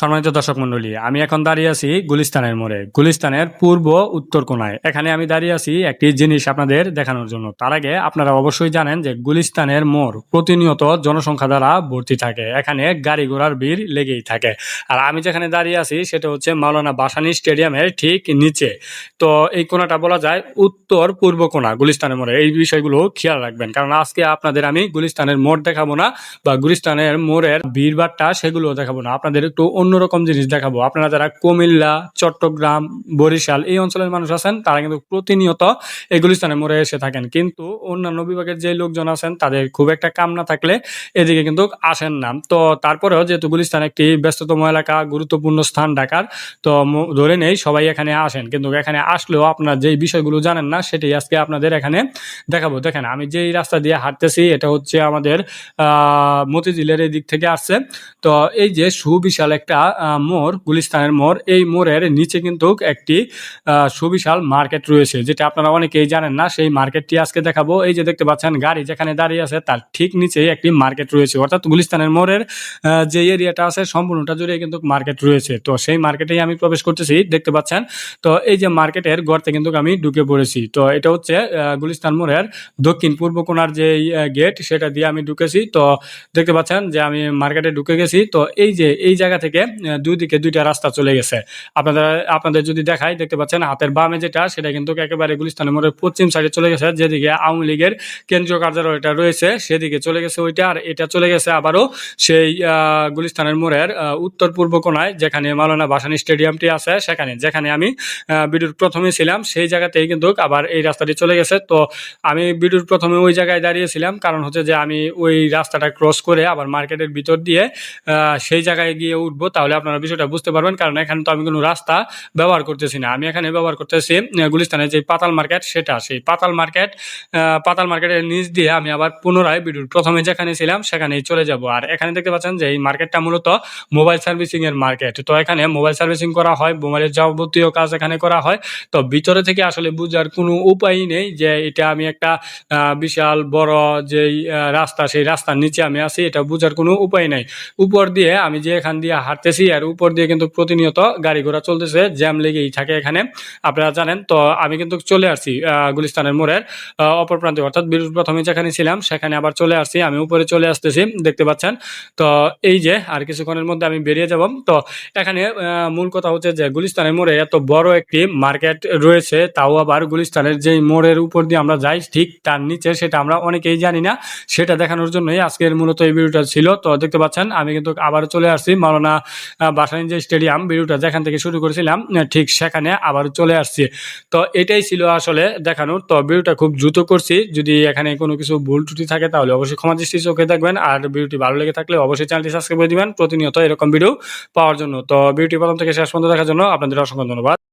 সম্মানিত দর্শক মন্ডলী আমি এখন দাঁড়িয়ে আছি গুলিস্তানের মোড়ে। গুলিস্তানের পূর্ব উত্তর কোনায়। এখানে আমি দাঁড়িয়ে আছি একটি জিনিস আপনাদের দেখানোর জন্য। তার আগে আপনারা অবশ্যই জানেন যে গুলিস্তানের মোড় প্রতিনিয়ত জনসংখ্যা দ্বারা ভর্তি থাকে। এখানে গাড়ি ঘোড়ার ভিড় লেগেই থাকে। আর আমি যেখানে দাঁড়িয়ে আছি সেটা হচ্ছে মাওলানা বাসানি স্টেডিয়ামের ঠিক নিচে। তো এই কোনাটা বলা যায় উত্তর পূর্ব কোনা গুলিস্তানের মোড়ে। এই বিষয়গুলো খেয়াল রাখবেন। কারণ আজকে আপনাদের আমি গুলিস্তানের মোড় দেখাবো না বা গুলিস্তানের মোড়ের ভিড়ভাট্টা সেগুলো দেখাবো না। আপনাদের একটু অন্যরকম জিনিস দেখাবো। আপনারা যারা কুমিল্লা, চট্টগ্রাম, বরিশাল এই অঞ্চলের মানুষ আছেন, তারা কিন্তু প্রতিনিয়ত এই গুলিস্তানের মোড়ে এসে থাকেন। কিন্তু অন্যান্য বিভাগের যে লোকজন আছেন, তাদের খুব একটা কাম না থাকলে এদিকে কিন্তু আসেন না। তো তারপরেও যেহেতু গুলিস্তান একটি ব্যস্ততম এলাকা, গুরুত্বপূর্ণ স্থান ঢাকার, তো ধরে নেই সবাই এখানে আসেন। কিন্তু এখানে আসলেও আপনার যেই বিষয়গুলো জানেন না, সেটাই আজকে আপনাদের এখানে দেখাবো। দেখেন, আমি যেই রাস্তা দিয়ে হাঁটতেছি, এটা হচ্ছে আমাদের মতিঝিলের এই দিক থেকে আসছে। তো এই যে সুবিশাল একটা মোড়, গুলিস্তানের মোড়। এই মোড়ের নিচে কিন্তু একটি সুবিশাল মার্কেট রয়েছে, যেটা আপনারা অনেকেই জানেন না। সেই মার্কেটটি আজকে দেখাবো। এই যে দেখতে পাচ্ছেন, গাড়ি যেখানে দাঁড়িয়ে আছে, তার ঠিক নিচেই একটি মার্কেট রয়েছে। অর্থাৎ গুলিস্তানের মোড়ের যে এরিয়াটা আছে, সম্পূর্ণটা জুড়ে কিন্তু মার্কেট রয়েছে। তো সেই মার্কেটেই আমি প্রবেশ করতেছি, দেখতে পাচ্ছেন? তো এই যে মার্কেটের গর্তে কিন্তু আমি ঢুকে পড়েছি। তো এটা হচ্ছে গুলিস্তান মোড়ের দক্ষিণ পূর্ব কোনার যে গেট, সেটা দিয়ে আমি ঢুকেছি। তো দেখতে পাচ্ছেন যে আমি মার্কেটে ঢুকে গেছি। তো এই যে, এই জায়গা থেকে আহ, দুই দিকে দুইটা রাস্তা চলে গেছে। আপনাদের আপনাদের যদি দেখাই দেখতে পাচ্ছেন হাতের বামে যেটা সেটা কিন্তু একেবারে গুলিস্তানের মোড়ের পশ্চিম সাইডে চলে গেছে যেদিকে আওয়ামী লীগের কেন্দ্রীয় কার্যালয়টা রয়েছে সেদিকে চলে গেছে ওইটা আর এটা চলে গেছে আবারও সেই গুলিস্তানের মোড়ের উত্তর পূর্ব কোনায় যেখানে মালানা ভাসানী স্টেডিয়ামটি আছে সেখানে যেখানে আমি ভিডিওর প্রথমে ছিলাম সেই জায়গাতেই কিন্তু আবার এই রাস্তাটি চলে গেছে। তো আমি ভিডিওর প্রথমে ওই জায়গায় দাঁড়িয়েছিলাম কারণ হচ্ছে যে আমি ওই রাস্তাটা ক্রস করে আবার মার্কেটের ভিতর দিয়ে সেই জায়গায় গিয়ে উঠবো তাহলে আপনারা বিষয়টা বুঝতে পারবেন, কারণ এখানে তো আমি কোনো রাস্তা ব্যবহার করতেছি না। আমি এখানে ব্যবহার করতেছি গুলিস্তানের যে পাতাল মার্কেট, সেটা, সেই পাতাল মার্কেট পাতাল মার্কেটের নিচ দিয়ে আমি আবার পুনরায় ভিডিওর প্রথমে যেখানে ছিলাম, সেখানেই চলে যাব। আর এখানে দেখতে পাচ্ছেন যে এই মার্কেটটা মূলত মোবাইল সার্ভিসিং এর মার্কেট। তো এখানে মোবাইল সার্ভিসিং করা হয়, মোবাইলের যাবতীয় কাজ এখানে করা হয়। তো ভিতরে থেকে আসলে বুঝার কোনো উপায়ই নেই যে এটা আমি একটা বিশাল বড় যেই রাস্তা, সেই রাস্তার নিচে আমি আছি, এটা বুঝার কোনো উপায় নাই। উপর দিয়ে আমি যে এখান দিয়ে হাঁটতেছি আর উপর দিয়ে কিন্তু প্রতিনিয়ত গাড়ি ঘোড়া চলতেছে, জ্যাম লেগেই থাকে এখানে। আপনারা জানেন, তো আমি কিন্তু চলে আসছি গুলিস্তানের মোড়ের অপর প্রান্তে। অর্থাৎ বিরুর প্রথমে যেখানে ছিলাম, সেখানে আবার চলে আসছি। আমি উপরে চলে আসতেছি, দেখতে পাচ্ছেন? তো এই যে, আর কিছুক্ষণের মধ্যে আমি বেরিয়ে যাব। তো এখানে মূল কথা হচ্ছে যে, গুলিস্তানের মোড়ে এত বড় একটি মার্কেট রয়েছে, তাও আবার গুলিস্তানের যেই মোড়ের উপর দিয়ে আমরা যাই, ঠিক তার নিচে, সেটা আমরা অনেকেই জানি না। সেটা দেখানোর জন্যই আজকের মূলত এই ভিডিওটা ছিল। তো দেখতে পাচ্ছেন, আমি কিন্তু আবার চলে আসছি। মাওলানা বাসানি যে স্টেডিয়াম ভিডিওটা যেখান থেকে শুরু করেছিলাম ঠিক সেখানে আবার চলে আসছি। তো এটাই ছিল আসলে দেখানোর। তো ভিডিওটা খুব দ্রুত করছি। যদি এখানে কোনো কিছু ভুল ত্রুটি থাকে, তাহলে অবশ্যই ক্ষমা দৃষ্টি চোখে থাকবেন আর ভিডিওটি ভালো লেগে থাকলে অবশ্যই চ্যানেলটি সাবস্ক্রাইব করে দিবেন। প্রতিনিয়ত এরকম ভিডিও পাওয়ার জন্য। তো ভিডিওটি প্রথম থেকে শেষ পর্যন্ত দেখার জন্য আপনাদের অসংখ্য ধন্যবাদ।